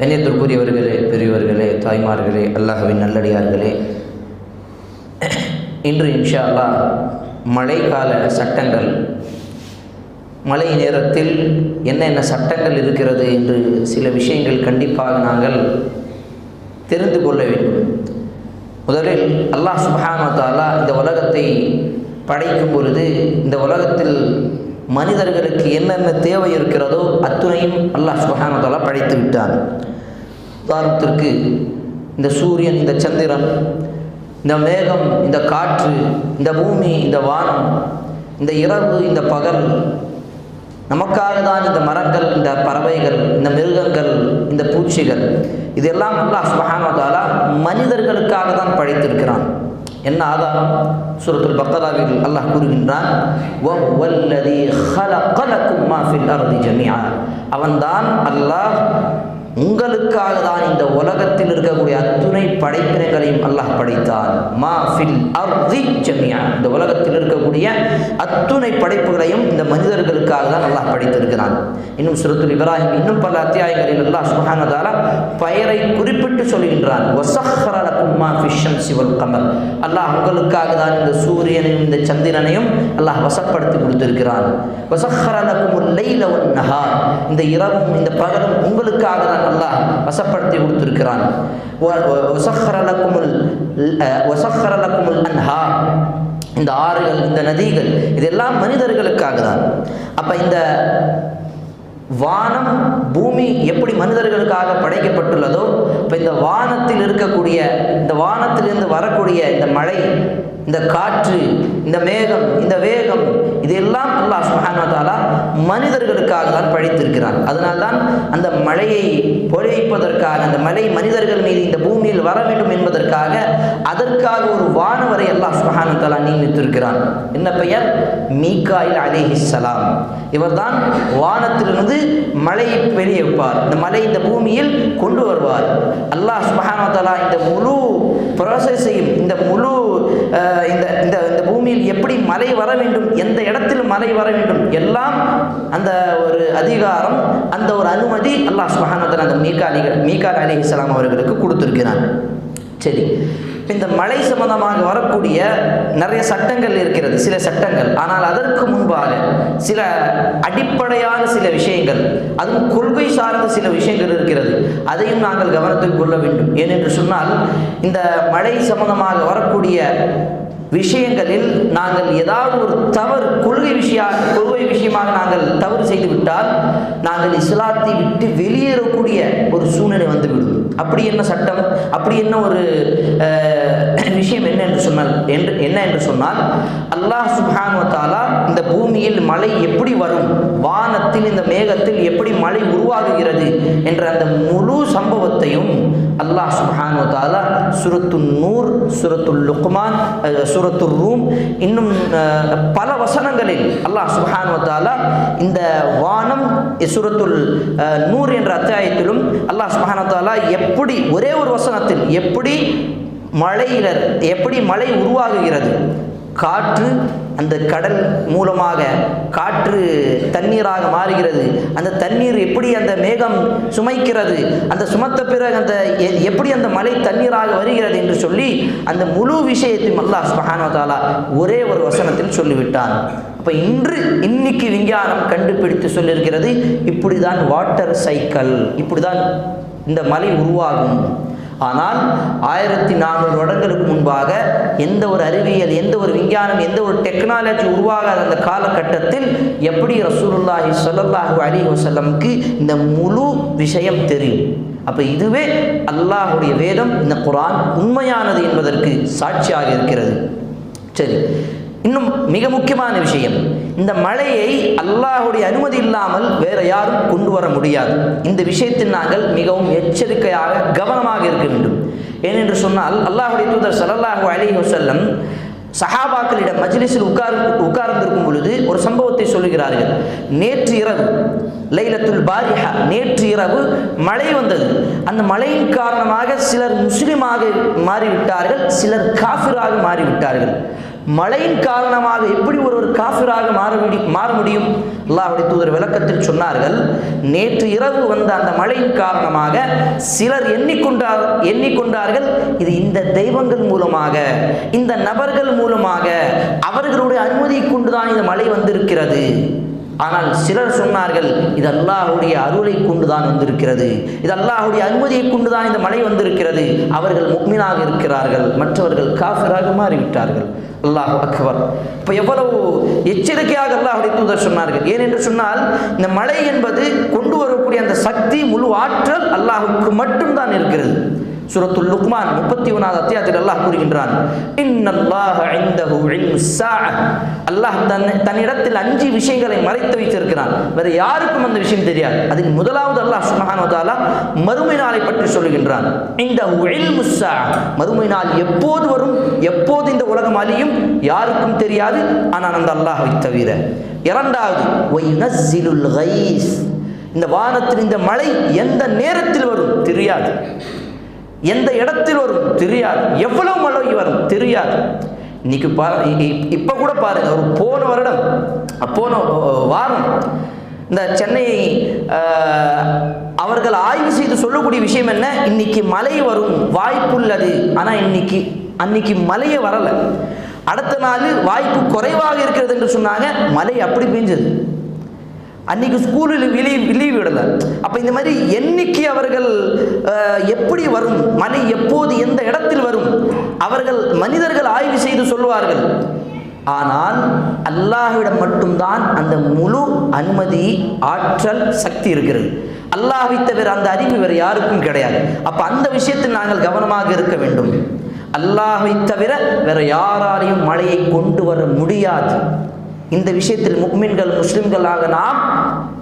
கண்ணியத்திற்குரியவர்களே பெரியவர்களே தாய்மார்களே அல்லாஹவின் நல்லடியார்களே இன்று இன்ஷா அல்லாஹ் மழைக்கால சட்டங்கள். மழை நேரத்தில் என்னென்ன சட்டங்கள் இருக்கிறது என்று சில விஷயங்கள் கண்டிப்பாக நாங்கள் தெரிந்து கொள்ள வேண்டும். முதலில் அல்லாஹ் சுப்ஹானஹு வ இந்த உலகத்தை படைக்கும் பொழுது இந்த உலகத்தில் மனிதர்களுக்கு என்னென்ன தேவை இருக்கிறதோ அத்துணையும் அல்லாஹ் சுப்ஹானஹு படைத்து விட்டான். உதாரணத்திற்கு இந்த சூரியன் இந்த சந்திரன் இந்த மேகம் இந்த காற்று இந்த பூமி இந்த வானம் இந்த இரவு இந்த பகல் நமக்காக தான் இந்த மரங்கள் இந்த பறவைகள் இந்த மிருகங்கள் இந்த பூச்சிகள் இதெல்லாம் அல்லாஹ் சுப்ஹானஹு மனிதர்களுக்காக தான் படைத்திருக்கிறான். என்ன ஆதாரம் சூரத்துல் பக்கராவில் அல்லாஹ் கூறுகின்றான் அவன்தான் அல்லாஹ் உங்களுக்காக தான் இந்த உலகத்தில் இருக்கக்கூடிய அத்துணை படைப்பினங்களையும் அல்லாஹ் படைத்தான். மா ஃபில் அர்தி ஜமியா இந்த உலகத்தில் இருக்கக்கூடிய அத்துணை படைப்புகளையும் இந்த மனிதர்களுக்காக தான் அல்லாஹ் படைத்திருக்கிறான். இன்னும் சுரத்துல் இப்ராஹிம் இன்னும் பல அத்தியாயங்களில் அல்லாஹ் சுகானதால பெயரை குறிப்பிட்டு சொல்கின்றான். கமர். அல்லாஹ் உங்களுக்காக தான் இந்த சூரியனையும் இந்த சந்திரனையும் அல்லாஹ் வசப்படுத்தி கொடுத்திருக்கிறான். இந்த இரவும் இந்த பகலும் உங்களுக்காக தான் அல்லாஹ் வசப்படுத்தி கொடுத்திருக்கிறான். இந்த ஆறுகள் இந்த நதிகள் இதெல்லாம் மனிதர்களுக்காக தான். அப்ப இந்த வானம் பூமி எப்படி மனிதர்களுக்காக படைக்கப்பட்டுள்ளதோ இப்போ இந்த வானத்தில் இருக்கக்கூடிய இந்த வானத்திலிருந்து வரக்கூடிய இந்த மழை இந்த காற்று இந்த மேகம் இந்த வேகம் இதெல்லாம் அல்லாஹ் சுஹானதாலா மனிதர்களுக்காக தான் படைத்திருக்கிறான். அதனால்தான் அந்த மழையை பொழிப்பதற்காக அந்த மழை மனிதர்கள் மீது இந்த பூமியில் வர வேண்டும் என்பதற்காக அதற்காக ஒரு வானவரை அல்லாஹ் சுஹானதாலா நியமித்திருக்கிறார் என்ன பெயர்? மீகாயில் அலிஹிஸ்ஸலாம் இவர்தான் வானத்திலிருந்து மழையை பெரிய வைப்பார். இந்த மலை இந்த பூமியில் கொண்டு வருவார். அல்லாஹ் சுபஹானதலா இந்த முழு ப்ராசஸையும் இந்த முழு இந்த இந்த இந்த பூமியில் எப்படி மலை வர வேண்டும் எந்த இடத்தில் மலை வர வேண்டும் எல்லாம் அந்த ஒரு அதிகாரம் அந்த ஒரு அனுமதி அல்லாஹ் சுஹானத்தில் அந்த மீகா அலி மீகா அலி இஸ்லாம் அவர்களுக்கு கொடுத்துருக்கிறான் சரி. இந்த மழை சம்பந்தமாக வரக்கூடிய நிறைய சட்டங்கள் இருக்கிறது சில சட்டங்கள். ஆனால் அதற்கு முன்பாக சில அடிப்படையான சில விஷயங்கள் அதுவும் கொள்கை சார்ந்த சில விஷயங்கள் இருக்கிறது. அதையும் நாங்கள் கவனத்தில் கொள்ள வேண்டும். ஏனென்று சொன்னால் இந்த மழை சம்பந்தமாக வரக்கூடிய விஷயங்களில் நாங்கள் ஏதாவது ஒரு தவறு கொள்கை விஷய கொள்கை விஷயமாக நாங்கள் தவறு செய்து விட்டால் நாங்கள் இஸ்லாத்தை விட்டு வெளியேறக்கூடிய ஒரு சூழ்நிலை வந்துவிடும். அப்படி என்ன சட்டம்? அப்படி என்ன ஒரு விஷயம் என்ன என்று சொன்னால் என்று என்ன என்று சொன்னால் அல்லாஹ் சுபானுவத்தாலா இந்த பூமியில் மழை எப்படி வரும்? வானத்தில் இந்த மேகத்தில் எப்படி மழை உருவாகுகிறது? என்ற அந்த முழு சம்பவத்தையும் அல்லாஹ் சுபானுவத்தாலா சுரத்து நூர் சுரத்துல் லுக்மான் சூரத்து ரூம் இன்னும் பல வசனங்களில் அல்லாஹ் சுபானுவத்தாலா இந்த வானம் சுரத்துல் நூர் என்ற அத்தியாயத்திலும் அல்லாஹ் சுபஹானத்தாலா எப்படி ஒரே ஒரு வசனத்தில் எப்படி மழையில எப்படி மழை உருவாகுகிறது? காற்று அந்த கடல் மூலமாக காற்று தண்ணீராக மாறுகிறது. அந்த தண்ணீர் எப்படி அந்த மேகம் சுமைக்கிறது? அந்த சுமத்த பிறகு அந்த எப்படி அந்த மலை தண்ணீராக வருகிறது என்று சொல்லி அந்த முழு விஷயத்தையும் அல்லாஹ் சுபஹானதாலா ஒரே ஒரு வசனத்தில் சொல்லிவிட்டான். அப்போ இன்று இன்னைக்கு விஞ்ஞானம் கண்டுபிடித்து சொல்லியிருக்கிறது இப்படி தான் வாட்டர் சைக்கிள் இப்படி தான் இந்த மலை உருவாகும். ஆனால் ஆயிரத்தி நானூறு வருடங்களுக்கு முன்பாக எந்த ஒரு அறிவியல் எந்த ஒரு விஞ்ஞானம் எந்த ஒரு டெக்னாலஜி உருவாகாத அந்த காலகட்டத்தில் எப்படி ரசூலுல்லாஹி சொல்லல்லாஹு அலி வசல்லமுக்கு இந்த முழு விஷயம் தெரியும். அப்போ இதுவே அல்லாஹுடைய வேதம் இந்த குரான் உண்மையானது என்பதற்கு சாட்சியாக இருக்கிறது. சரி இன்னும் மிக முக்கியமான விஷயம். இந்த மழையை அல்லாஹுடைய அனுமதி இல்லாமல் வேற யாரும் கொண்டு வர முடியாது. இந்த விஷயத்தில் நாங்கள் மிகவும் எச்சரிக்கையாக கவனமாக இருக்க வேண்டும். ஏனென்று சொன்னால் அல்லாஹுடைய தூதர் சல்லாஹூ அலி வசல்லம் சஹாபாக்களிடம் மஜ்லிஸில் உட்கார் உட்கார்ந்திருக்கும் பொழுது ஒரு சம்பவத்தை சொல்லுகிறார்கள். நேற்று இரவு லைலத்துல் பாரிஹா நேற்று இரவு மழை வந்தது. அந்த மழையின் காரணமாக சிலர் முஸ்லிமாக மாறிவிட்டார்கள் சிலர் காஃபிராக மாறிவிட்டார்கள். மழையின் காரணமாக எப்படி ஒருவர் காஃபிராக மாற முடியும் மாற முடியும்? அல்லாஹுடைய தூதர் விளக்கத்தில் சொன்னார்கள் நேற்று இரவு வந்த அந்த மழையின் காரணமாக சிலர் எண்ணிக்கொண்டார் எண்ணிக்கொண்டார்கள் இது இந்த தெய்வங்கள் மூலமாக இந்த நபர்கள் மூலமாக அவர்களுடைய அனுமதியை கொண்டுதான் இந்த மழை வந்திருக்கிறது. ஆனால் சிலர் சொன்னார்கள் இது அல்லாஹுடைய அருளை கொண்டுதான் வந்திருக்கிறது. இது அல்லாஹுடைய அனுமதியை கொண்டுதான் இந்த மழை வந்திருக்கிறது. அவர்கள் முக்மினாக இருக்கிறார்கள். மற்றவர்கள் காஃபிராக மாறிவிட்டார்கள். அல்லாஹ் அக்பர். இப்போ எவ்வளவு எச்சரிக்கையாக அல்லாஹுடைய தூதர் சொன்னார்கள். ஏனென்று சொன்னால் இந்த மழை என்பது கொண்டு வரக்கூடிய அந்த சக்தி முழு ஆற்றல் அல்லாஹுக்கு மட்டும்தான் இருக்கிறது. சுரத்துல் லுக்மான் முப்பத்தி ஒன்றாவது அத்தியாயத்தில் அல்லாஹ் கூறுகின்றான் அல்லாஹ் தன் தன்னிடத்தில் அஞ்சு விஷயங்களை மறைத்து வைத்திருக்கிறான். வேற யாருக்கும் அந்த விஷயம் தெரியாது. அதில் முதலாவது அல்லாஹ் சுப்ஹானஹு மறுமை நாளை பற்றி சொல்லுகின்றான் இந்த மறுமை நாள் எப்போது வரும் எப்போது இந்த உலகம் அழியும் யாருக்கும் தெரியாது. ஆனால் அந்த அல்லாஹை தவிர இரண்டாவது கைஸ். இந்த வானத்தில் இந்த மழை எந்த நேரத்தில் வரும் தெரியாது. எந்த இடத்தில் வரும் தெரியாது. எவ்வளவு மழை வரும் தெரியாது. இன்னைக்கு பா இ- இப்ப கூட பாருங்க ஒரு போன வருடம் போன வாரம் இந்த சென்னை அவர்கள் ஆய்வு செய்து சொல்லக்கூடிய விஷயம் என்ன? இன்னைக்கு மழை வரும் வாய்ப்புள்ளது. ஆனா இன்னைக்கு அன்னைக்கு மழையே வரல. அடுத்த நாள் வாய்ப்பு குறைவாக இருக்கிறது என்று சொன்னாங்க மழை அப்படி பெஞ்சது அன்னைக்கு ஸ்கூலில் லீவ் லீவ் விடலை. அப்போ இந்த மாதிரி என்னைக்கு அவர்கள் எப்படி வரும்? மழை எப்போது எந்த இடத்தில் வரும்? அவர்கள் மனிதர்கள் ஆய்வு செய்து சொல்லுவார்கள். ஆனால் அல்லாஹ்விடம் மட்டும்தான் அந்த முழு அனுமதி ஆற்றல் சக்தி இருக்கிறது. அல்லாஹை தவிர அந்த அறிவு வேறு யாருக்கும் கிடையாது. அப்போ அந்த விஷயத்தில் நாங்கள் கவனமாக இருக்க வேண்டும். அல்லாஹை தவிர வேற யாராலையும் மழையை கொண்டு வர முடியாது. இந்த விஷயத்தில் முக்மின்கள் முஸ்லிம்களாக நாம்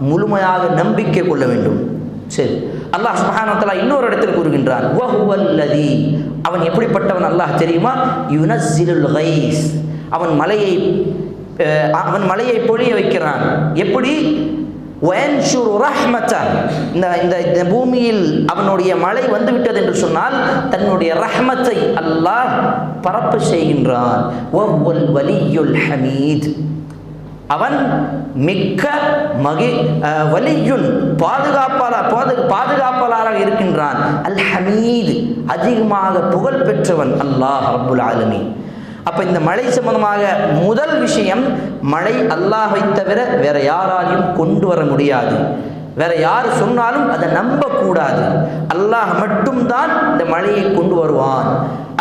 முழுமையாக நம்பிக்கை கொள்ள வேண்டும். சரி. அல்லாஹ் சுபஹானத்தலா இன்னொரு இடத்தில் கூறுகின்றான். வஹுவல்லதி. அவன் எப்படிப்பட்டவன் அல்லாஹ் தெரியுமா? யுனஸ்ஸிலுல் கைஸ். அவன் மலையை அவன் மலையை பொழிய வைக்கிறான். எப்படி? இந்த இந்த இந்த பூமியில் அவனுடைய மழை வந்துவிட்டது என்று சொன்னால் தன்னுடைய ரஹ்மத்தை அல்லாஹ் பரப்பு செய்கின்றான். வலியுல் ஹமீத். அவன் மிக்க மகி வலியுன் பாதுகாப்பாளர் பாது பாதுகாப்பாளராக இருக்கின்றான். அல் ஹமீது அதிகமாக புகழ் பெற்றவன் அல்லாஹ் அபுல் ஆலமி அப்போ இந்த மழை சம்பந்தமாக முதல் விஷயம் மழை அல்லாஹை தவிர வேற யாராலையும் கொண்டு வர முடியாது. வேற யார் சொன்னாலும் அதை நம்பக்கூடாது. அல்லாஹ் மட்டும்தான் இந்த மழையை கொண்டு வருவான்.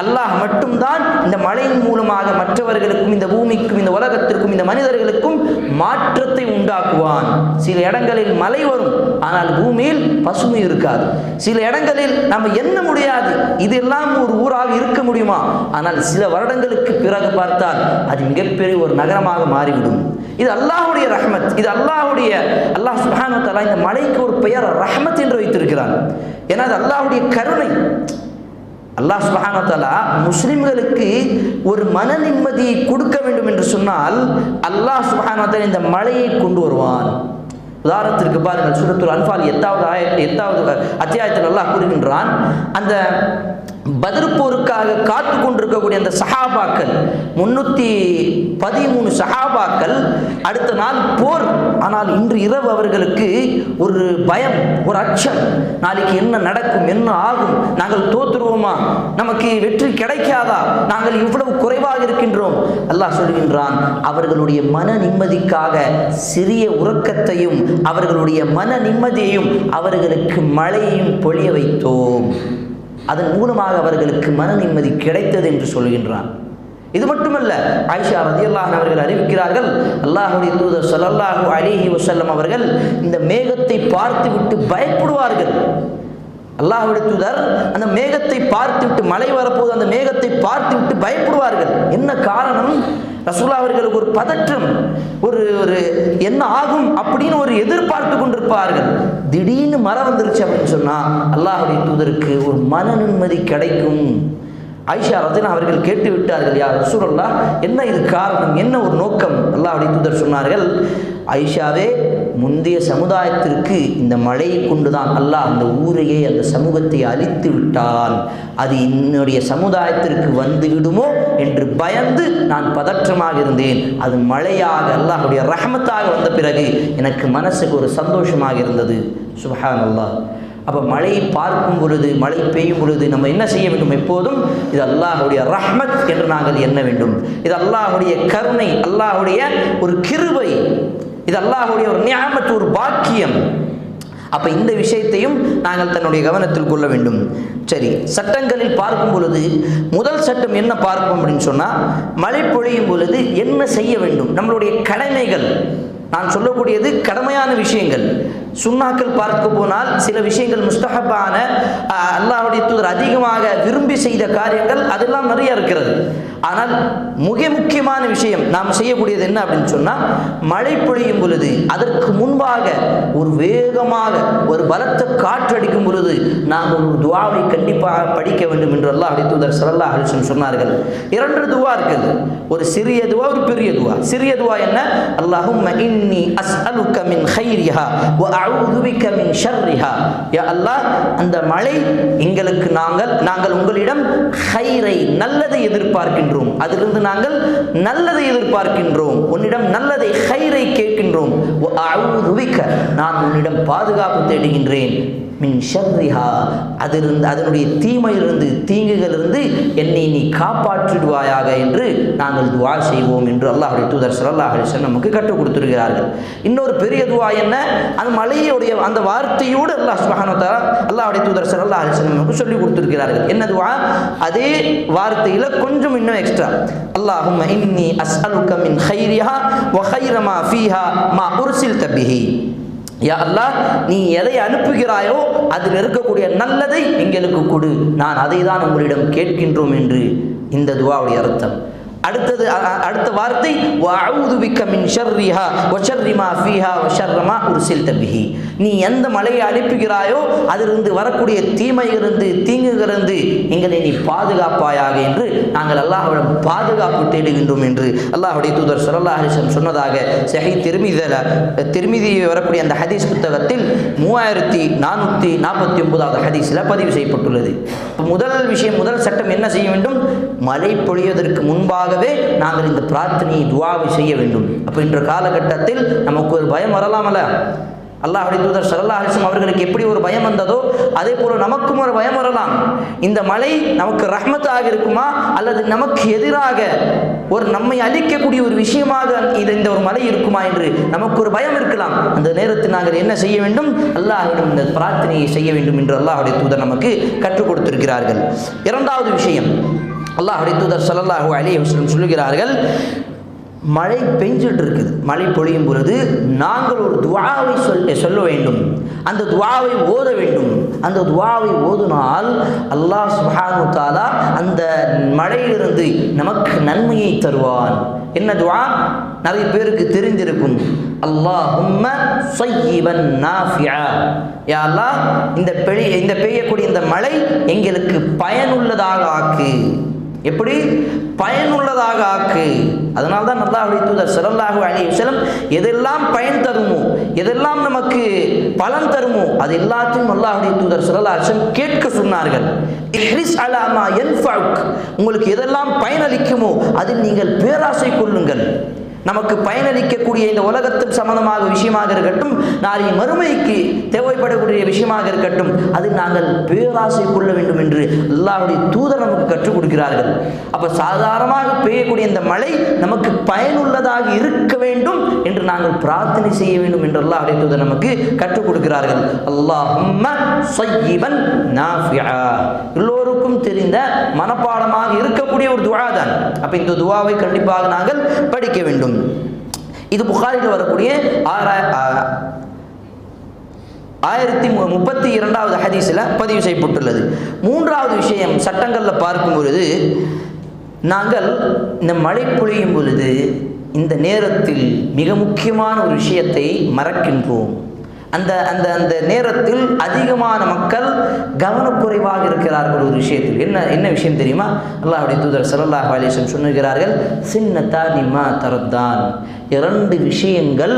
அல்லாஹ் மட்டும்தான் இந்த மழையின் மூலமாக மற்றவர்களுக்கும் இந்த பூமிக்கும் இந்த உலகத்திற்கும் இந்த மனிதர்களுக்கும் மாற்றத்தை உண்டாக்குவான். சில இடங்களில் மழை வரும் ஆனால் பூமியில் பசுமை இருக்காது. சில இடங்களில் நம்ம எண்ண முடியாது. இதெல்லாம் ஒரு ஊராக இருக்க முடியுமா? ஆனால் சில வருடங்களுக்கு பிறகு பார்த்தால் அது மிகப்பெரிய ஒரு நகரமாக மாறிவிடும். இது அல்லாஹுடைய ரஹ்மத். இது அல்லாஹ்வுடைய அல்லாஹ் சுப்ஹானஹு இந்த மலைக்கு ஒரு பெயர் ரஹ்மத் என்று வைத்திருக்கிறான். ஏன்னா அது அல்லாஹுடைய கருணை. அல்லாஹ் சுப்ஹானஹு முஸ்லிம்களுக்கு ஒரு மன நிம்மதியை கொடுக்க வேண்டும் என்று சொன்னால் அல்லாஹ் சுப்ஹானஹு இந்த மழையை கொண்டு வருவான். உதாரணத்திற்கு பாருங்கள் சுரத்துல் அன்பால் எத்தாவது ஆய எத்தாவது அத்தியாயத்தில் அல்லாஹ் கூறுகின்றான் அந்த பதிர்ப்போருக்காக காத்து கொண்டிருக்கக்கூடிய அந்த சஹாபாக்கள் முன்னூற்றி பதிமூணு சஹாபாக்கள் அடுத்த நாள் போர். ஆனால் இன்று இரவு அவர்களுக்கு ஒரு பயம் ஒரு அச்சம். நாளைக்கு என்ன நடக்கும் என்ன ஆகும்? நாங்கள் தோத்துருவோமா? நமக்கு வெற்றி கிடைக்காதா? நாங்கள் இவ்வளவு குறைவாக இருக்கின்றோம். அல்லாஹ் சொல்கின்றான் அவர்களுடைய மன நிம்மதிக்காக சிறிய உறக்கத்தையும் அவர்களுடைய மன நிம்மதியையும் அவர்களுக்கு மழையையும் பொழிய வைத்தோம். அதன் மூலமாக அவர்களுக்கு மன நிம்மதி கிடைத்தது என்று சொல்கின்றான். இது மட்டுமல்ல ஆயிஷா ரதியல்லாஹன் அவர்கள் அறிவிக்கிறார்கள் அல்லாஹுடைய தூதர் ஸல்லல்லாஹு அலிஹி வசல்லம் அவர்கள் இந்த மேகத்தை பார்த்துவிட்டு பயப்படுவார்கள். அல்லாஹுடைய தூதர் அந்த மேகத்தை பார்த்து விட்டு மழை வரப்போது அந்த மேகத்தை பார்த்துவிட்டு பயப்படுவார்கள். என்ன காரணம்? ரசூலா அவர்களுக்கு ஒரு பதற்றம் ஒரு ஒரு என்ன ஆகும் அப்படின்னு ஒரு எதிர்பார்த்து கொண்டிருப்பார்கள். திடீர்னு மரம் வந்துருச்சு அப்படின்னு சொன்னா அல்லாஹுடைய தூதருக்கு ஒரு மன நிம்மதி கிடைக்கும். ஐஷா ரஜினா அவர்கள் கேட்டு விட்டார்கள் யார் ரசூலுல்லாஹ் என்ன இது காரணம்? என்ன ஒரு நோக்கம்? அல்லாஹுடைய தூதர் சொன்னார்கள் ஐஷாவே முந்தைய சமுதாயத்திற்கு இந்த மழையை கொண்டுதான் அல்லாஹ் அந்த ஊரையே அந்த சமூகத்தை அழித்து விட்டான். அது என்னுடைய சமுதாயத்திற்கு வந்து விடுமோ? என்று பயந்து நான் பதற்றமாக இருந்தேன். அது மழையாக அல்லாஹுடைய ரஹமத்தாக வந்த பிறகு எனக்கு மனசுக்கு ஒரு சந்தோஷமாக இருந்தது. சுபஹான் அல்லாஹ் அப்போ மழையை பார்க்கும் பொழுது மழை பெய்யும் பொழுது நம்ம என்ன செய்ய வேண்டும் எப்போதும்? இது அல்லாஹுடைய ரஹ்மத் என்று நாங்கள் எண்ண வேண்டும். இது அல்லாஹுடைய கருணை அல்லாஹுடைய ஒரு கிருபை இது அல்லாஹுடைய ஒரு ஞாபத்து ஒரு பாக்கியம். அப்போ இந்த விஷயத்தையும் நாங்கள் தன்னுடைய கவனத்தில் கொள்ள வேண்டும். சரி சட்டங்களில் பார்க்கும் பொழுது முதல் சட்டம் என்ன பார்ப்போம் அப்படின்னு சொன்னால் மழை பொழியும் பொழுது என்ன செய்ய வேண்டும்? நம்மளுடைய கடமைகள். நான் சொல்லக்கூடியது கடமையான விஷயங்கள். சுண்ணாக்கள் பார்க்க போனால் சில விஷயங்கள் முஸ்தகப்பான அஹ், தூதர் அதிகமாக விரும்பி செய்த காரியங்கள் அதெல்லாம் நிறைய இருக்கிறது. ஆனால் மிக முக்கியமான விஷயம் நாம் செய்யக்கூடியது என்ன அப்படின்னு சொன்னால் மழை பொழியும் பொழுது அதற்கு முன்பாக ஒரு வேகமாக ஒரு பலத்த காற்று அடிக்கும் பொழுது நாம் ஒரு துவாவை கண்டிப்பாக படிக்க வேண்டும் என்று அல்லாஹ்வுடைய தூதர் ஸல்லல்லாஹு சொன்னார்கள். இரண்டு துவா இருக்குது. ஒரு சிறிய துவா ஒரு பெரிய துவா. சிறிய துவா என்ன? அல்லாஹும் இன்னி அஸ்அலுக்க மின் ஹைரிஹா வ அஊது பிக மின் ஷர்ரிஹா. யா அல்லாஹ் அந்த மழை எங்களுக்கு நாங்கள் நாங்கள் உங்களிடம் ஹைரை நல்லதை எதிர்பார்க்கின்றோம். அதிலிருந்து நாங்கள் நல்லதை எதிர்பார்க்கின்றோம். உன்னிடம் நல்லதை ஹைரை கேட்கின்றோம். நான் உன்னிடம் பாதுகாப்பு தேடுகின்றேன். மின் ஷர்ரிஹா. அதிலிருந்து அதனுடைய தீமையிலிருந்து தீங்குகளிலிருந்து என்னை நீ காப்பாற்றிடுவாயாக என்று நாங்கள் துவா செய்வோம் என்று அல்லாஹுடைய தூதர் ஸல்லல்லாஹு நமக்கு கற்றுக் கொடுத்திருக்கிறார்கள். இன்னொரு பெரிய துவா என்ன? அந்த மலையுடைய அந்த வார்த்தையோடு அல்லாஹ் சுப்ஹானஹு அல்லாஹுடைய தூதர் ஸல்லல்லாஹு நமக்கு சொல்லி கொடுத்திருக்கிறார்கள். என்ன துவா? அதே வார்த்தையில் கொஞ்சம் இன்னும் எக்ஸ்ட்ரா அல்லாஹும் இன்னி அஸ்அலுக மின் ஹைரியா வ கைர மா ஃபீஹா மா உர்சில் தபிஹி யா அல்லாஹ் நீ எதை அனுப்புகிறாயோ அதில் இருக்கக்கூடிய நல்லதை எங்களுக்கு கொடு. நான் அதை தான் உங்களிடம் கேட்கின்றோம் என்று இந்த துவாவுடைய அர்த்தம். அடுத்தது அடுத்த வார்த்தை வஅஊது பிக்க மின் ஷர்ரிஹா ஒ ஷர்ரிமா ஃபீஹா ஒ ஷர்ரமா உர்சில்த நீ எந்த மலையை அனுப்புகிறாயோ அதிலிருந்து வரக்கூடிய தீமையிலிருந்து தீங்குகளிலிருந்து எங்களை நீ பாதுகாப்பாயாக என்று நாங்கள் அல்லாஹ்விடம் பாதுகாப்பு தேடுகின்றோம் என்று அல்லாஹுடைய தூதர் ஸல்லல்லாஹு அலைஹி சொன்னதாக சஹீஹ் திருமிதில திருமிதி வரக்கூடிய அந்த ஹதீஸ் புத்தகத்தில் மூவாயிரத்தி நானூற்றி நாற்பத்தி ஒன்பதாவது ஹதீஸில் பதிவு செய்யப்பட்டுள்ளது. முதல் விஷயம் முதல் சட்டம் என்ன செய்ய வேண்டும்? மழை பொழிவதற்கு முன்பாகவே நாங்கள் இந்த பிரார்த்தனையை துவாவை செய்ய வேண்டும். அப்போ இன்ற காலகட்டத்தில் நமக்கு ஒரு பயம் வரலாமல்ல? அல்லாஹ்வுடைய தூதர் சல்லா அலிஸ்லாம் அவர்களுக்கு எப்படி ஒரு பயம் வந்ததோ அதே போல நமக்கும் ஒரு பயம் வரலாம். இந்த மலை நமக்கு ரஹ்மத்தாக இருக்குமா? அல்லது நமக்கு எதிராக ஒரு நம்மை அழிக்கக்கூடிய ஒரு விஷயமாக இது இந்த ஒரு மலை இருக்குமா என்று நமக்கு ஒரு பயம் இருக்கலாம். அந்த நேரத்தில் நாங்கள் என்ன செய்ய வேண்டும்? அல்லாஹிடம் இந்த பிரார்த்தனையை செய்ய வேண்டும் என்று அல்லாஹுடைய தூதர் நமக்கு கற்றுக் கொடுத்திருக்கிறார்கள். இரண்டாவது விஷயம் அல்லாஹ் தூதர் சல்லாஹூ அலி வஸல்லம் சொல்லுகிறார்கள் மழை பெஞ்சிட்டு இருக்குது மழை பொழியும் பொழுது நாங்கள் ஒரு துவாவை சொல் சொல்ல வேண்டும். அந்த துவாவை ஓத வேண்டும். அந்த துவாவை ஓதுனால் அல்லாஹ் சுஹானு தாலா அந்த மழையிலிருந்து நமக்கு நன்மையை தருவான். என்ன துவா? நிறைய பேருக்கு தெரிஞ்சிருக்கும் அல்லாஹும்ம ஸய்யிபன் நாஃபியா. யா அல்லாஹ் இந்த பெய் இந்த பெய்யக்கூடிய இந்த மழை எங்களுக்கு பயனுள்ளதாக ஆக்கு. எப்படி? பயனுள்ளதாக ஆக்கு. அதனால தான் நல்லா தூதர் ஸல்லல்லாஹு அலைஹி வஸல்லம் எதெல்லாம் பயன் தருமோ எதெல்லாம் நமக்கு பலன் தருமோ அது எல்லாத்தையும் நல்லா தூதர் ஸல்லல்லாஹு கேட்க சொன்னார்கள். உங்களுக்கு எதெல்லாம் பயனளிக்குமோ அதில் நீங்கள் பேராசை கொள்ளுங்கள். நமக்கு பயனளிக்கக்கூடிய இந்த உலகத்தில் சம்பந்தமாக விஷயமாக இருக்கட்டும் நாளை மறுமைக்கு தேவைப்படக்கூடிய விஷயமாக இருக்கட்டும் அது நாங்கள் பேராசை கொள்ள வேண்டும் என்று அல்லாஹ்வுடைய தூதர் நமக்கு கற்றுக் கொடுக்கிறார்கள். அப்ப சாதாரணமாக பெய்யக்கூடிய இந்த மழை நமக்கு பயனுள்ளதாக இருக்க வேண்டும் என்று நாங்கள் பிரார்த்தனை செய்ய வேண்டும் என்று அல்லாஹ்வுடைய தூதர் நமக்கு கற்றுக் கொடுக்கிறார்கள். அல்லாஹும் எல்லோருக்கும் தெரிந்த மனப்பாடமாக இருக்கக்கூடிய ஒரு துவா தான் அப்ப இந்த துவாவை கண்டிப்பாக நாங்கள் படிக்க வேண்டும். இது புகாரில் வரக்கூடிய ஆறா ஆ- ஆயிரத்தி முப்பத்தி இரண்டாவது ஹதீஸில் பதிவு செய்யப்பட்டுள்ளது. மூன்றாவது விஷயம் சட்டங்களில் பார்க்கும் பொழுது நாங்கள் இந்த மழை பொழியும் பொழுது இந்த நேரத்தில் மிக முக்கியமான ஒரு விஷயத்தை மறக்கின்றோம். அந்த அந்த அந்த நேரத்தில் அதிகமான மக்கள் கவனக்குறைவாக இருக்கிறார்கள் ஒரு விஷயத்தில். என்ன என்ன விஷயம் தெரியுமா? அல்லாஹுடைய தூதர் ஸல்லல்லாஹு அலைஹி வஸல்லம் சொல்லுகிறார்கள் சின்னத்தா நிம்மா தரத்தான். இரண்டு விஷயங்கள்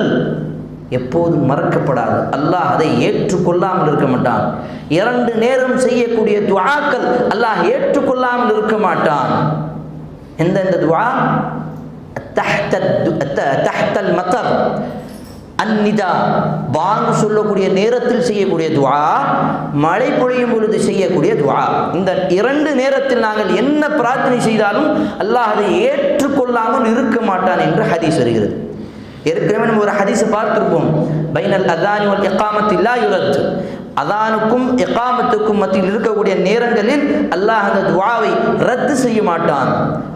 எப்போதும் மறக்கப்படாது. அல்லாஹ் அதை ஏற்றுக்கொள்ளாமல் இருக்க மாட்டான். இரண்டு நேரம் செய்யக்கூடிய துவாக்கள் அல்லாஹ் ஏற்றுக்கொள்ளாமல் இருக்க மாட்டான். எந்தெந்த துவா தஹ்தல் மத்தர். அந்நிதா. வாங்கு சொல்லக்கூடிய நேரத்தில் செய்யக்கூடிய துவா மழை பொழியும் பொழுது செய்யக்கூடிய துவா. இந்த இரண்டு நேரத்தில் நாங்கள் என்ன பிரார்த்தனை செய்தாலும் அல்லாஹ் அதை ஏற்றுக்கொள்ளாமல் இருக்க மாட்டான் என்று ஹதீஸ் வருகிறது. ஏற்கனவே நம்ம ஒரு ஹதீஸை பார்த்திருப்போம். பைனல் அதானி ஒரு எக்காமத் இல்லா யுரத் அதானுக்கும் எக்காமத்துக்கும் மத்தியில் இருக்கக்கூடிய நேரங்களில் அல்லாஹ் அந்த துவாவை ரத்து செய்ய மாட்டான்.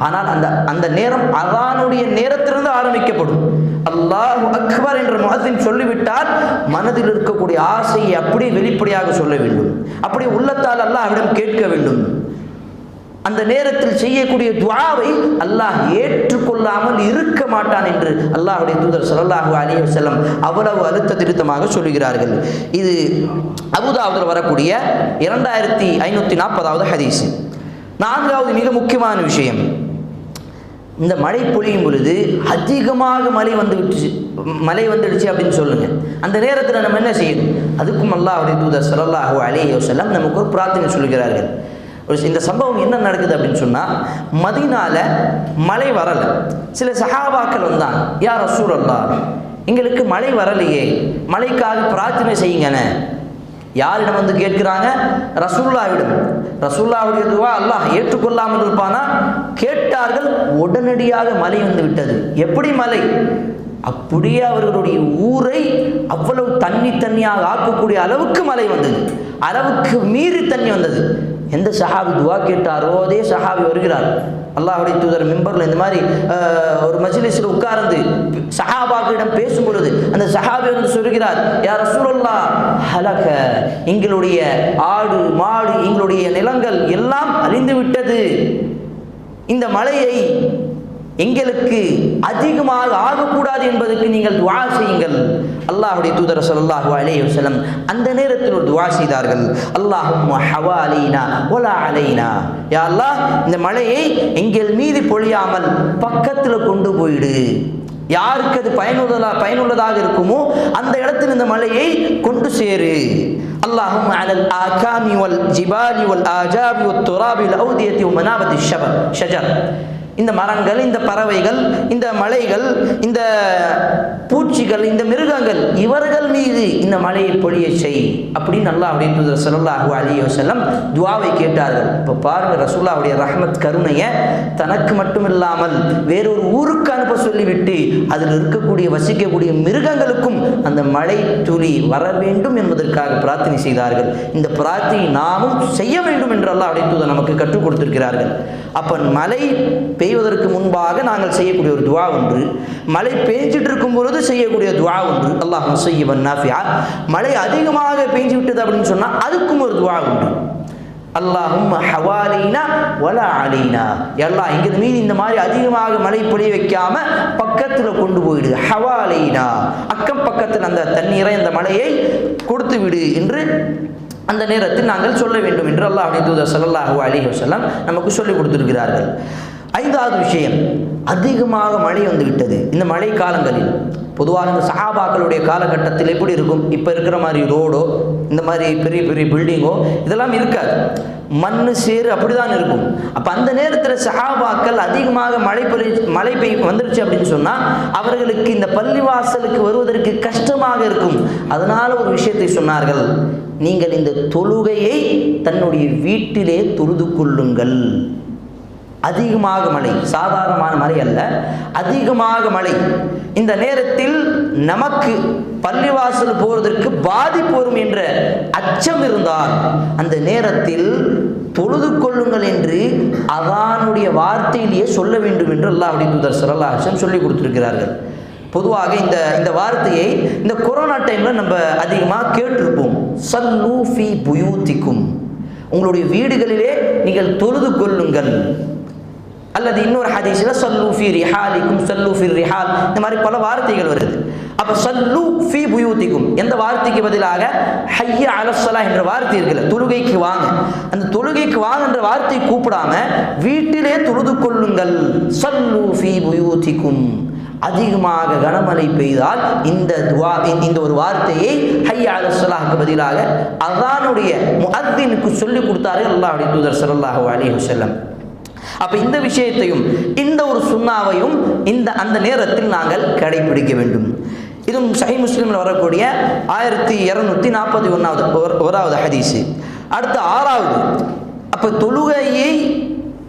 ஆனால் அந்த அந்த நேரம் அதானுடைய நேரத்திலிருந்து ஆரம்பிக்கப்படும். அல்லாஹ் அக்பர் என்ற முகத்தின் சொல்லிவிட்டால் மனதில் இருக்கக்கூடிய ஆசையை அப்படியே வெளிப்படையாக சொல்ல வேண்டும். அப்படியே உள்ளத்தால் அல்லாஹ்விடம் கேட்க வேண்டும். அந்த நேரத்தில் செய்யக்கூடிய துவாவை அல்லாஹ் ஏற்றுக்கொள்ளாமல் இருக்க மாட்டான் என்று அல்லாஹுடைய தூதர் ஸல்லல்லாஹு அலைஹி வஸல்லம் அவ்வளவு அழுத்த திருத்தமாக சொல்லுகிறார்கள். இது அபுதாவுதில் வரக்கூடிய இரண்டாயிரத்தி ஐநூற்றி நாற்பதாவது ஹதீஸ். நான்காவது மிக முக்கியமான விஷயம். இந்த மழை பொழியும் பொழுது அதிகமாக மழை வந்து விட்டுச்சு மழை வந்துடுச்சு அப்படின்னு சொல்லுங்க. அந்த நேரத்தில் நம்ம என்ன செய்யணும்? அதுக்கும் அல்லாஹ்வுடைய தூதர் சலல்லாஹு அலைஹி வஸல்லம் நமக்கு ஒரு பிரார்த்தனை சொல்கிறார்கள். ஒரு இந்த சம்பவம் என்ன நடக்குது அப்படின்னு சொன்னால் மதினால மழை வரலை. சில சஹாபாக்கள் வந்தாங்க யார் ரசூல் அல்லா எங்களுக்கு மழை வரலையே. மழைக்காக பிரார்த்தனை செய்யுங்கண்ணே யாரிடம் வந்து கேட்கிறாங்க? ரசூல்லாவிடம் ரசூல்லாவுடைய துவா அல்லாஹ் ஏற்றுக்கொள்ளாமல் இருப்பானா? கேட்டார்கள் உடனடியாக மழை வந்து விட்டது எப்படி மழை? அப்படியே அவர்களுடைய ஊரை அவ்வளவு தண்ணி தண்ணியாக ஆக்கக்கூடிய அளவுக்கு மழை வந்தது. அளவுக்கு மீறி தண்ணி வந்தது. எந்த சஹாபி துவா கேட்டாரோ அதே சஹாபி வருகிறார். அல்லாஹுடைய தூதர் மெம்பரில் இந்த மாதிரி ஒரு மஜிலிஸில் உட்கார்ந்து சஹாபாக்களிடம் பேசும் பொழுது அந்த சஹாபி வந்து சொல்கிறார் யார் சூழல்லா ஹலக எங்களுடைய ஆடு மாடு எங்களுடைய நிலங்கள் எல்லாம் அழிந்து விட்டது. இந்த மலையை எங்களுக்கு அதிகமாக ஆகக்கூடாது என்பதற்கு நீங்கள் துவா செய்யுங்கள். அல்லாஹுடைய தூதர் சொல்லாஹு அலைஹி வசலம் அந்த நேரத்தில் ஒரு துவா செய்தார்கள். அல்லாஹும் ஹவாலைனா ஒலா அலைனா. யா அல்லாஹ் இந்த மழையை எங்கள் மீது பொழியாமல் பக்கத்தில் கொண்டு போயிடு. யாருக்கு அது பயனுள்ளதா பயனுள்ளதாக இருக்குமோ அந்த இடத்தில் இந்த மலையை கொண்டு சேரு. அல்லாஹும் அலல் ஆகாமி வல் ஜிபாலி வல் ஆஜாபி வல் துராபி அவுதியத்தி மனாவதி ஷபர் ஷஜர். இந்த மரங்கள் இந்த பறவைகள் இந்த மலைகள் இந்த பூச்சிகள் இந்த மிருகங்கள் இவர்கள் மீது இந்த மலையை பொழிய செய் அப்படின்னு நல்லா அப்படியே தூதர் ஸல்லல்லாஹு அலைஹி வஸல்லம் கேட்டார்கள். இப்போ பாருங்க ரசூல்லாவுடைய ரஹமத் கருணையை தனக்கு மட்டும் இல்லாமல் வேறொரு ஊருக்கு அனுப்ப சொல்லிவிட்டு அதில் இருக்கக்கூடிய வசிக்கக்கூடிய மிருகங்களுக்கும் அந்த மழை துளி வர வேண்டும் என்பதற்காக பிரார்த்தனை செய்தார்கள். இந்த பிரார்த்தனை நாமும் செய்ய வேண்டும் என்று அல்லாஹ் நமக்கு கற்றுக் கொடுத்திருக்கிறார்கள். அப்போ மழை செய்வதற்கு முன்பாக நாங்கள் செய்யக்கூடிய ஒரு துவா ஒன்று. மழை பெஞ்சிட்டு இருக்கும் பொழுது செய்யக்கூடிய துவா ஒன்று. அல்லாஹ் செய்யவன் நாஃபியா மழை அதிகமாக பெஞ்சு விட்டது அப்படின்னு சொன்னால் அதுக்கும் ஒரு துவா உண்டு. அல்லாஹும் ஹவாலினா வல அலைனா. எல்லாம் எங்கள் மீது இந்த மாதிரி அதிகமாக மழை பொழிய வைக்காம பக்கத்தில் கொண்டு போயிடு. ஹவாலைனா. அக்கம் பக்கத்தில் அந்த தண்ணீரை அந்த மழையை கொடுத்து விடு என்று அந்த நேரத்தில் நாங்கள் சொல்ல வேண்டும் என்று அல்லாஹ் தூதர் சல்லாஹூ அலி வசல்லாம் நமக்கு சொல்லிக் கொடுத்திருக்கிறார்கள். ஐந்தாவது விஷயம் அதிகமாக மழை வந்து விட்டது இந்த மழை காலங்களில் பொதுவாக இந்த சஹாபாக்களுடைய காலகட்டத்தில் எப்படி இருக்கும்? இப்போ இருக்கிற மாதிரி ரோடோ இந்த மாதிரி பெரிய பெரிய பில்டிங்கோ இதெல்லாம் இருக்காது. மண் சேறு அப்படிதான் இருக்கும். அப்போ அந்த நேரத்தில் சஹாபாக்கள் அதிகமாக மழை பெய் மழை பெய் வந்துருச்சு அப்படின்னு சொன்னால் அவர்களுக்கு இந்த பள்ளிவாசலுக்கு வருவதற்கு கஷ்டமாக இருக்கும். அதனால் ஒரு விஷயத்தை சொன்னார்கள் நீங்கள் இந்த தொழுகையை தன்னுடைய வீட்டிலே தொழுது கொள்ளுங்கள். அதிகமாக மழை சாதாரணமான மழை அல்ல அதிகமாக மழை. இந்த நேரத்தில் நமக்கு பள்ளிவாசல் போவதற்கு பாதிப்பு வரும் என்ற அச்சம் இருந்தால் அந்த நேரத்தில் தொழுது கொள்ளுங்கள் என்று அதானுடைய வார்த்தையிலேயே சொல்ல வேண்டும் என்று அல்லாஹ்வுடைய தூதர் ஸல்லல்லாஹு சொல்லி கொடுத்திருக்கிறார்கள். பொதுவாக இந்த இந்த வார்த்தையை இந்த கொரோனா டைமில் நம்ம அதிகமாக கேட்டிருப்போம். சல்லூஃபி புயூத்திக்கும். உங்களுடைய வீடுகளிலே நீங்கள் தொழுது கொள்ளுங்கள். அல்லது இன்னொரு ஹதீஸில் சல்லு ஃபி ரிஹாலிக்கும் சல்லு ஃபி ரிஹால். இந்த மாதிரி பல வார்த்தைகள் வருது. அப்போ சல்லு ஃபி புயூத்திக்கும் எந்த வார்த்தைக்கு பதிலாக ஹைய அலசலா என்ற வார்த்தை இருக்குல்ல தொழுகைக்கு வாங்க. அந்த தொழுகைக்கு வாங்க என்ற வார்த்தையை கூப்பிடாம வீட்டிலே தொழுது கொள்ளுங்கள். சல்லு ஃபி புயூத்திக்கும். அதிகமாக கனமழை பெய்தால் இந்த துவா இந்த- இந்த ஒரு வார்த்தையை ஹையா அலஸ்லாஹுக்கு பதிலாக அதானுடைய முஹத்தினுக்கு சொல்லி கொடுத்தார்கள் அல்லாஹுடைய தூதர் ஸல்லல்லாஹு அலி வசல்லம் அப்ப இந்த விஷயத்தையும் இந்த ஒரு சுண்ணாவையும் இந்த அந்த நேரத்தில் நாங்கள் கடைபிடிக்க வேண்டும். இதுவும் சஹி முஸ்லீமில் வரக்கூடிய ஆயிரத்தி இரநூத்தி நாற்பத்தி ஒன்றாவது ஓராவது ஹதீஸு. அடுத்து ஆறாவது அப்போ தொழுகையை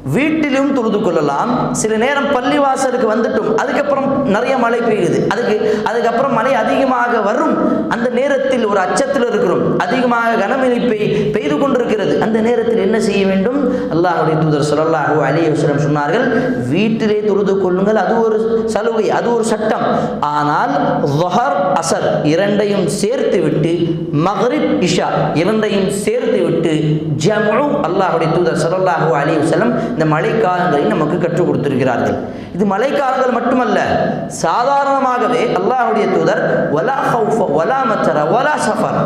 வீட்டிலும் தொழுது கொள்ளலாம். சில நேரம் பள்ளிவாசலுக்கு வந்துட்டும். அதுக்கப்புறம் நிறைய மழை பெய்யுது. அதுக்கு அதுக்கப்புறம் மழை அதிகமாக வரும். அந்த நேரத்தில் ஒரு அச்சத்தில் இருக்கிறோம். அதிகமாக கனமழை பெய் பெய்து கொண்டிருக்கிறது. அந்த நேரத்தில் என்ன செய்ய வேண்டும்? அல்லாஹுடைய தூதர் சொல்லல்லாஹு அலைஹி வஸல்லம் சொன்னார்கள் வீட்டிலே தொழுது கொள்ளுங்கள். அது ஒரு சலுகை அது ஒரு சட்டம். ஆனால் வஹர் அசர் இரண்டையும் சேர்த்து விட்டு மஹரிப் இஷா இரண்டையும் சேர்த்து விட்டு ஜம்உ. அல்லாஹுடைய தூதர் சொல்லல்லாஹு அலைஹி செல்லம் இந்த மழைக்காலங்களை நமக்கு கற்றுக் கொடுத்திருக்கிறார்கள். இது மழைக்காலங்கள் மட்டுமல்ல சாதாரணமாகவே அல்லாஹுடைய தூதர் வலா ஹவுஃப வலா மச்சர வலா சஃபர்.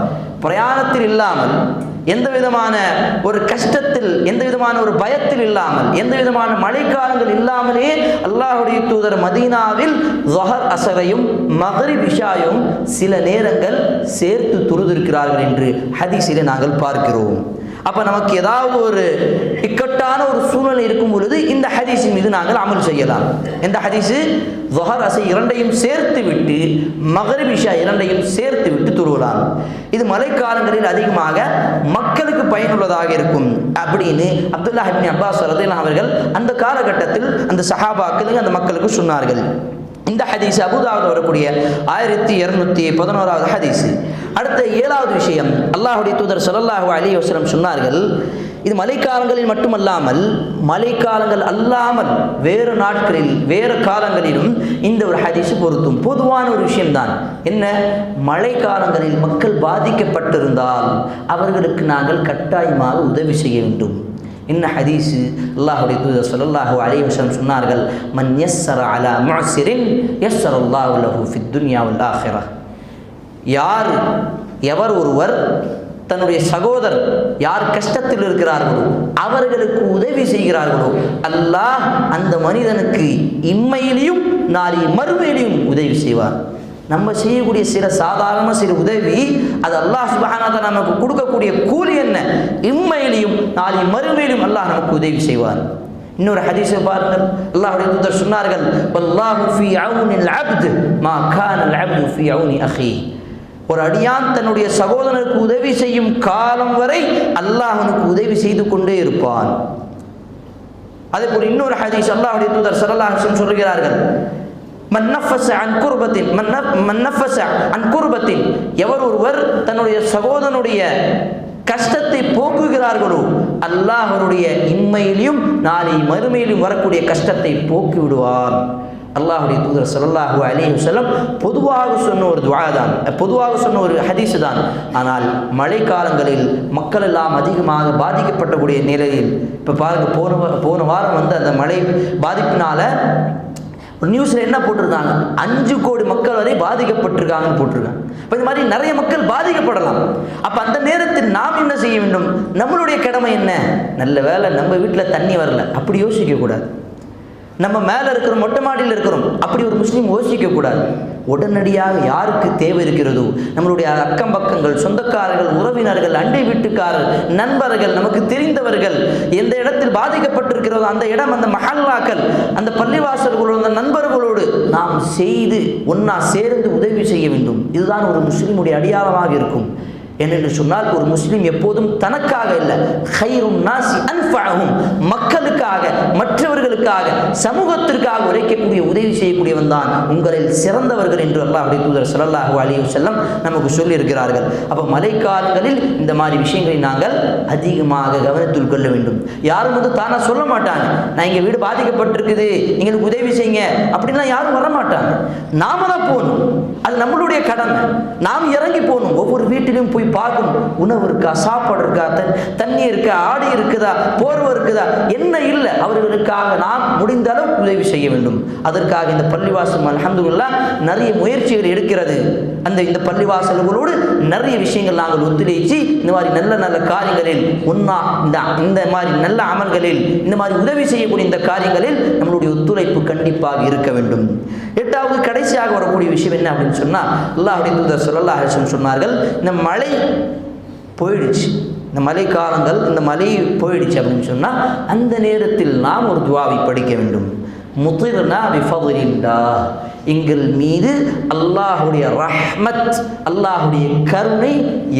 பிரயாணத்தில் இல்லாமல் எந்த விதமான ஒரு கஷ்டத்தில் எந்த விதமான ஒரு பயத்தில் இல்லாமல் எந்த விதமான மழைக்காலங்கள் இல்லாமலே அல்லாஹுடைய தூதர் மதீனாவில் ஜொஹர் அசரையும் மகரி விஷாயும் சில நேரங்கள் சேர்த்து துருதிருக்கிறார்கள் என்று ஹதீஸிலே நாங்கள் பார்க்கிறோம். அப்போ நமக்கு ஏதாவது ஒரு இக்கட்டான ஒரு சூழ்நிலை இருக்கும் பொழுது இந்த ஹதீஸின் மீது நாங்கள் அமல் செய்யலாம். இந்த ஹதீஸு? ஜொஹர் அசை இரண்டையும் சேர்த்து விட்டு மகரிப் இரண்டையும் சேர்த்து விட்டு துருவலாம் இது மழைக்காலங்களில் அதிகமாக மக்களுக்கு பயனுள்ளதாக இருக்கும். அப்படின்னு அப்துல்லா ஹிப்னி அப்பாஸ் அவர்கள் அந்த காலகட்டத்தில் அந்த சஹாபாக்களுக்கு அந்த மக்களுக்கு சொன்னார்கள். இந்த ஹதீஸ் அபுதாவது வரக்கூடிய ஆயிரத்தி இருநூத்தி பதினோராவது ஹதீஸ். அடுத்த ஏழாவது விஷயம் அல்லாஹுடைய தூதர் ஸல்லல்லாஹு அலி வஸ்லம் சொன்னார்கள் இது மழைக்காலங்களில் மட்டுமல்லாமல் மழைக்காலங்கள் அல்லாமல் வேறு நாட்களில் வேறு காலங்களிலும் இந்த ஒரு ஹதீஸ் பொருத்தும். பொதுவான ஒரு விஷயம்தான். என்ன? மழைக்காலங்களில் மக்கள் பாதிக்கப்பட்டிருந்தால் அவர்களுக்கு நாங்கள் கட்டாயமாக உதவி செய்ய வேண்டும். என்ன ஹதீஸு அல்லாஹுடைய தூதர் சொல்லல்லாஹு அலைவசம் சொன்னார்கள் மன் எஸ்ஸர அலா முசிரின் எஸ்ஸர் அல்லாஹ் ஃபித் ஃபித்துன்யா உல்லாஹிரா யார் எவர் ஒருவர் தன்னுடைய சகோதரர் யார் கஷ்டத்தில் இருக்கிறார்களோ அவர்களுக்கு உதவி செய்கிறார்களோ அல்லாஹ் அந்த மனிதனுக்கு இம்மையிலையும் நாளை மறுமையிலையும் உதவி செய்வார். நம்ம செய்யக்கூடிய சில சாதாரண சில உதவி அது அல்லாஹ் சுபஹானஹு நமக்கு கொடுக்கக்கூடிய கூலி என்ன? இம்மையிலையும் நாளை மறுமையிலும் அல்லாஹ் நமக்கு உதவி செய்வார். இன்னொரு ஹதீஸை பாருங்கள். அல்லாஹ்வுடைய தூதர் சொன்னார்கள் வல்லாஹு ஃபீ அவுனில் அப்து மா கானல் அப்து ஃபீ அவுனி அஹி. ஒரு அடியான் தன்னுடைய சகோதரனுக்கு உதவி செய்யும் காலம் வரை அல்லாஹ் அவனுக்கு உதவி செய்து கொண்டே இருப்பான். அதே போல் இன்னொரு ஹதீஸ் அல்லாஹுடைய தூதர் சரல்லாஹன் சொல்கிறார்கள் மன் அன் குர்பத்தின் மன் நஃப்- அன் எவர் ஒருவர் தன்னுடைய சகோதரனுடைய கஷ்டத்தை போக்குகிறார்களோ அல்லாஹ் அவருடைய இம்மையிலும் நாளை மறுமையிலும் வரக்கூடிய கஷ்டத்தை போக்கி விடுவான் அல்லாஹுடைய தூதர் சல்லாஹு அலைஹி செல்லம் பொதுவாக சொன்ன ஒரு துவா தான் பொதுவாக சொன்ன ஒரு ஹதீஸ் தான். ஆனால் மழைக்காலங்களில் மக்கள் எல்லாம் அதிகமாக பாதிக்கப்பட்டக்கூடிய நிலையில் இப்போ பாருங்க போன போன வாரம் வந்து அந்த மழை பாதிப்பினால நியூஸில் என்ன போட்டிருக்காங்க? அஞ்சு கோடி மக்கள் வரை பாதிக்கப்பட்டிருக்காங்கன்னு போட்டிருக்காங்க. இப்போ இந்த மாதிரி நிறைய மக்கள் பாதிக்கப்படலாம். அப்போ அந்த நேரத்தில் நாம் என்ன செய்ய வேண்டும்? நம்மளுடைய கடமை என்ன? நல்ல வேளை நம்ம வீட்டில் தண்ணி வரல. அப்படி யோசிக்க கூடாது நம்ம மேலே இருக்கிறோம் மொட்டை மாடியில் இருக்கிறோம். அப்படி ஒரு முஸ்லீம் யோசிக்க கூடாது. உடனடியாக யாருக்கு தேவை இருக்கிறதோ நம்மளுடைய அக்கம் பக்கங்கள் சொந்தக்காரர்கள் உறவினர்கள் அண்டை வீட்டுக்காரர் நண்பர்கள் நமக்கு தெரிந்தவர்கள் எந்த இடத்தில் பாதிக்கப்பட்டிருக்கிறதோ அந்த இடம் அந்த மஹல்லாக்கள் அந்த பள்ளிவாசல்களோடு அந்த நண்பர்களோடு நாம் செய்து ஒன்றா சேர்ந்து உதவி செய்ய வேண்டும். இதுதான் ஒரு முஸ்லீமுடைய அடையாளமாக இருக்கும். என்று சொன்னால் ஒரு முஸ்லீம் எப்போதும் தனக்காக இல்லை. ஹைரும் நாசி அன்ஃபஅஹும். மக்களுக்காக மற்றவர்களுக்காக சமூகத்திற்காக உரைக்கக்கூடிய உதவி செய்யக்கூடியவன் தான் உங்களில் சிறந்தவர்கள் என்று அப்படி தூதர் ஸல்லல்லாஹு அலைஹி செல்லம் நமக்கு சொல்லியிருக்கிறார்கள். அப்போ மழைக்காலங்களில் இந்த மாதிரி விஷயங்களை நாங்கள் அதிகமாக கவனத்தில் கொள்ள வேண்டும். யாரும் வந்து தானாக சொல்ல மாட்டாங்க. நான் எங்கள் வீடு பாதிக்கப்பட்டிருக்குது எங்களுக்கு உதவி செய்யுங்க அப்படின்லாம் யாரும் வர மாட்டாங்க. நாம தான் போகணும். அது நம்மளுடைய கடமை. நாம் இறங்கி போகணும். ஒவ்வொரு வீட்டிலும் போய் போய் பார்க்கணும். உணவு இருக்கா சாப்பாடு இருக்கா தன் தண்ணி இருக்கா ஆடி இருக்குதா போர்வை இருக்குதா? என்ன இல்லை. அவர்களுக்காக நாம் முடிந்த அளவு உதவி செய்ய வேண்டும். அதற்காக இந்த பள்ளிவாசல் அலமதுல்லா நிறைய முயற்சிகள் எடுக்கிறது. அந்த இந்த பள்ளிவாசல்களோடு நிறைய விஷயங்கள் நாங்கள் ஒத்துழைச்சு இந்த மாதிரி நல்ல நல்ல காரியங்களில் ஒன்னா இந்த இந்த மாதிரி நல்ல அமல்களில் இந்த மாதிரி உதவி செய்யக்கூடிய இந்த காரியங்களில் நம்மளுடைய ஒத்துழைப்பு கண்டிப்பாக இருக்க வேண்டும். எட்டாவது கடைசியாக வரக்கூடிய விஷயம் என்ன அப்படின்னு சொன்னால் அல்லாஹுடைய தூதர் சொல்லல்லா சொன்னார்கள் இந்த மழை போயிடுச்சு. இந்த மழை காலங்கள் இந்த மழை போயிடுச்சு அப்படின்னு சொன்னால் அந்த நேரத்தில் நாம் ஒரு துவாவை படிக்க வேண்டும். முதிர்னா விஃபதுலில்லா எங்கள் மீது அல்லாஹுடைய ரஹ்மத் அல்லாஹுடைய கருணை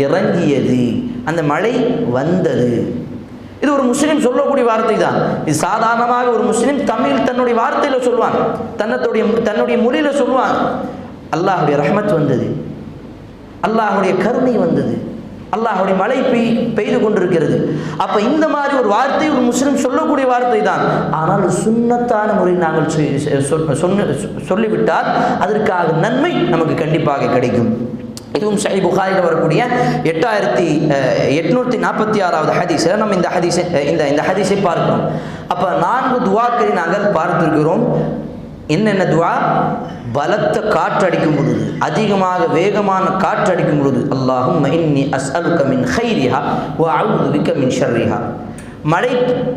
இறங்கியது. அந்த மழை வந்தது. இது ஒரு முஸ்லீம் சொல்லக்கூடிய வார்த்தை தான். இது சாதாரணமாக ஒரு முஸ்லீம் தமிழ் தன்னுடைய வார்த்தையில் சொல்லுவான் தன்னத்துடைய தன்னுடைய மொழியில் சொல்லுவான் அல்லாஹுடைய ரஹ்மத் வந்தது. அல்லாஹுடைய கருணை வந்தது. அல்லாஹுடைய மழை பெய் பெய்து கொண்டிருக்கிறது. அப்போ இந்த மாதிரி ஒரு வார்த்தை ஒரு முஸ்லீம் சொல்லக்கூடிய வார்த்தை தான். ஆனால் சுண்ணத்தான முறை நாங்கள் சொ- சொன்ன சொல்லிவிட்டால் அதற்காக நன்மை நமக்கு கண்டிப்பாக கிடைக்கும். இதுவும் சஹி புகாரில் வரக்கூடிய எட்டாயிரத்தி அஹ், எட்நூத்தி நாற்பத்தி ஆறாவது ஹதீஸ். நம்ம இந்த ஹதீஸை இந்த இந்த ஹதீஸை பார்க்கிறோம் அப்போ நான்கு துவாக்களை நாங்கள் பார்த்திருக்கிறோம். என்னென்ன துவா? பலத்த காற்றடிக்கும் பொழுது அதிகமாக வேகமான காற்றடிக்கும் பொழுது அல்லாஹும் இன்னி அஸ்அலுக மின் ஹைரிஹா ஓ அவுது மின் ஷர்ரிஹா. மழை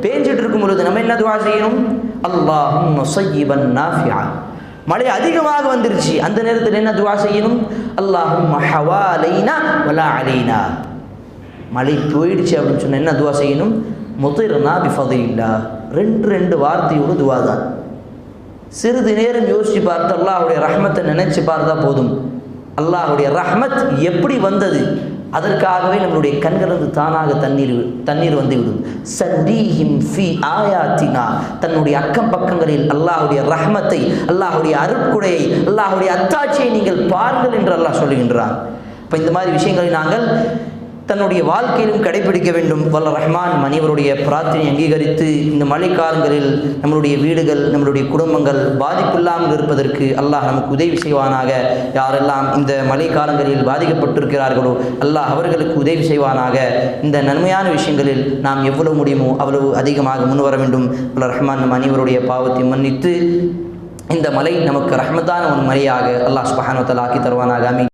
பேஞ்சிட்டு இருக்கும் பொழுது நம்ம என்ன துவா செய்யணும்? அல்லாஹும் சையிபன் நாஃபியா மழை அதிகமாக வந்துருச்சு. அந்த நேரத்தில் என்ன துவா செய்யணும்? அல்லாஹும் ஹவாலைனா வலா அலைனா. மழை போயிடுச்சு அப்படின்னு சொன்ன என்ன துவா செய்யணும்? முதிர்னா பிஃபதில்லா ரெண்டு ரெண்டு வார்த்தையோடு துவா தான். சிறிது நேரம் யோசித்து பார்த்து அல்லாஹ்வுடைய ரஹ்மத்தை நினைச்சு பார்த்தா போதும். அல்லாஹுடைய ரஹ்மத் எப்படி வந்தது? அதற்காகவே நம்மளுடைய கண்களிலிருந்து தானாக தண்ணீர் தண்ணீர் வந்துவிடும். சந்தீஹிம் ஃபி ஆயாத்தினா. தன்னுடைய அக்கம் பக்கங்களில் அல்லாஹ்வுடைய ரஹ்மத்தை அல்லாஹ்வுடைய அருட்குடையை அல்லாஹுடைய அத்தாட்சியை நீங்கள் பாருங்கள் என்று அல்லாஹ் சொல்லுகின்றான். இப்போ இந்த மாதிரி விஷயங்களை நாங்கள் தன்னுடைய வாழ்க்கையிலும் கடைபிடிக்க வேண்டும். வல்ல ரஹ்மான் மனிதருடைய பிரார்த்தனை அங்கீகரித்து இந்த மழைக்காலங்களில் நம்மளுடைய வீடுகள் நம்மளுடைய குடும்பங்கள் பாதிப்பில்லாமல் இருப்பதற்கு அல்லாஹ் நமக்கு உதவி செய்வானாக. யாரெல்லாம் இந்த மழைக்காலங்களில் பாதிக்கப்பட்டிருக்கிறார்களோ அல்லாஹ் அவர்களுக்கு உதவி செய்வானாக. இந்த நன்மையான விஷயங்களில் நாம் எவ்வளவு முடியுமோ அவ்வளவு அதிகமாக முன்வர வேண்டும். வல்ல ரஹ்மான் நம் அனைவருடைய பாவத்தை மன்னித்து இந்த மலை நமக்கு ரஹ்மத்தான ஒரு மலையாக அல்லாஹ் சுபஹானு ஆக்கி தருவானாக. ஆமீன்.